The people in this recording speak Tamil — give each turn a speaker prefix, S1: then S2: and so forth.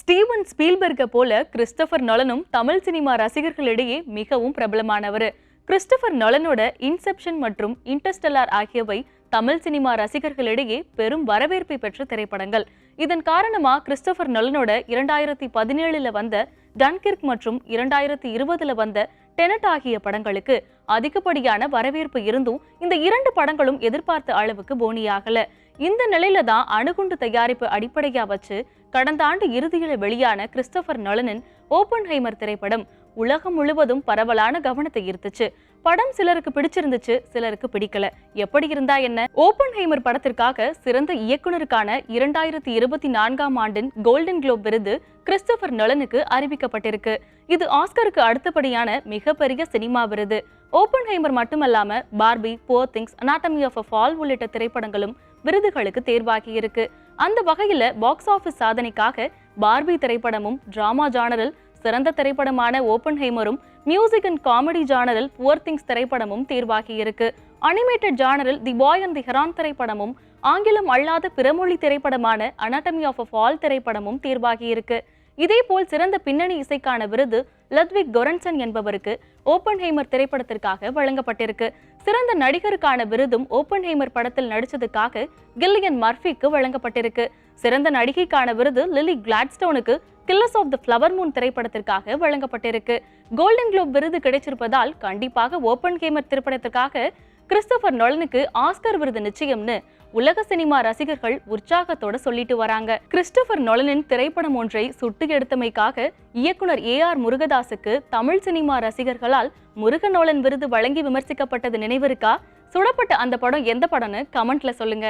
S1: ஸ்டீவன் ஸ்பீல்பர்க போல கிறிஸ்டபர் நொலனும் தமிழ் சினிமா ரசிகர்களிடையே மிகவும் பிரபலமானவர். கிறிஸ்டபர் நொலனோட இன்செப்ஷன் மற்றும் இன்டர்ஸ்டெல்லார் ஆகியவை தமிழ் சினிமா ரசிகர்களிடையே பெரும் வரவேற்பை பெற்ற திரைப்படங்கள். இதன் காரணமா கிறிஸ்டபர் நொலனோட இரண்டாயிரத்தி பதினேழுல வந்த டன்கிர்க் மற்றும் இரண்டாயிரத்தி இருபதுல வந்த டெனட் ஆகிய படங்களுக்கு அதிகப்படியான வரவேற்பு இருந்தும் இந்த இரண்டு படங்களும் எதிர்பார்த்த அளவுக்கு போனியாகல இந்த நிலையில தான் அணுகுண்டு தயாரிப்பு அடிப்படையா வச்சு கடந்த ஆண்டு இறுதியில் வெளியான கிறிஸ்டபர் நொலனின் ஓப்பன்ஹைமர் திரைப்படம் உலகம் முழுவதும் பரவலான கவனத்தை ஈர்த்துச்சு. படம் சிலருக்கு பிடிச்சிருந்துச்சு சிலருக்கு பிடிக்கல. எப்படி இருந்தா என்ன? ஓப்பன்ஹைமர் படத்திற்காக சிறந்த இயக்குனருக்கான இரண்டாயிரத்தி இருபத்தி நான்காம் ஆண்டின் கோல்டன் குளோப் விருது கிறிஸ்டபர் நலனுக்கு அறிவிக்கப்பட்டிருக்கு. இது ஆஸ்கருக்கு அடுத்தபடியான மிகப்பெரிய சினிமா விருது. Oppenheimer மட்டுமல்லாம Barbie Poor Things Anatomy of a Fall உள்ளிட்ட திரைப்படங்களும் விருதுகளுக்கு தேர்வாகி இருக்கு. அந்த வகையில பாக்ஸ் ஆஃபீஸ் சாதனைக்காக பார்பி திரைப்படமும் டிராமா ஜானரில் சிறந்த திரைப்படமான ஓப்பன்ஹைமரும் மியூசிக் அண்ட் காமெடி ஜானரில் புவர் திங்ஸ் திரைப்படமும் தேர்வாகி இருக்கு. Animated ஜானரில் The Boy and the Heron திரைப்படமும் ஆங்கிலம் அல்லாத பிறமொழி திரைப்படமான அனாட்டமி ஆஃப் அ ஃபால் திரைப்படமும் தேர்வாகியிருக்கு இதேபோல் சிறந்த பின்னணி இசைக்கான விருது லத்விக் கொரன்சன் என்பவருக்கு ஓப்பன்ஹைமர் திரைப்படத்திற்காக வழங்கப்பட்டிருக்கு. சிறந்த நடிகருக்கான விருதும் ஓப்பன்ஹைமர் படத்தில் நடித்ததுக்காக கில்லியன் மர்ஃபிக்கு வழங்கப்பட்டிருக்கு. சிறந்த நடிகைக்கான விருது Lily கிளாட்ஸ்டோனுக்கு Killers of the Flower Moon திரைப்படத்திற்காக வழங்கப்பட்டிருக்கு. கோல்டன் குளோப் விருது கிடைச்சிருப்பதால் கண்டிப்பாக ஓப்பன் கேமர் திரைப்படத்திற்காக கிறிஸ்டோபர் நொலனுக்கு ஆஸ்கர் விருது நிச்சயம்னு உலக சினிமா ரசிகர்கள் உற்சாகத்தோட சொல்லிட்டு வராங்க. கிறிஸ்டோபர் நொலனின் திரைப்படம் ஒன்றை சுட்டு எடுத்தமைக்காக இயக்குனர் ஏ ஆர் முருகதாசுக்கு தமிழ் சினிமா ரசிகர்களால் முருக நோலன் விருது வழங்கி விமர்சிக்கப்பட்டது நினைவிருக்கா? சுடப்பட்ட அந்த படம் எந்த படம்னு கமெண்ட்ல சொல்லுங்க.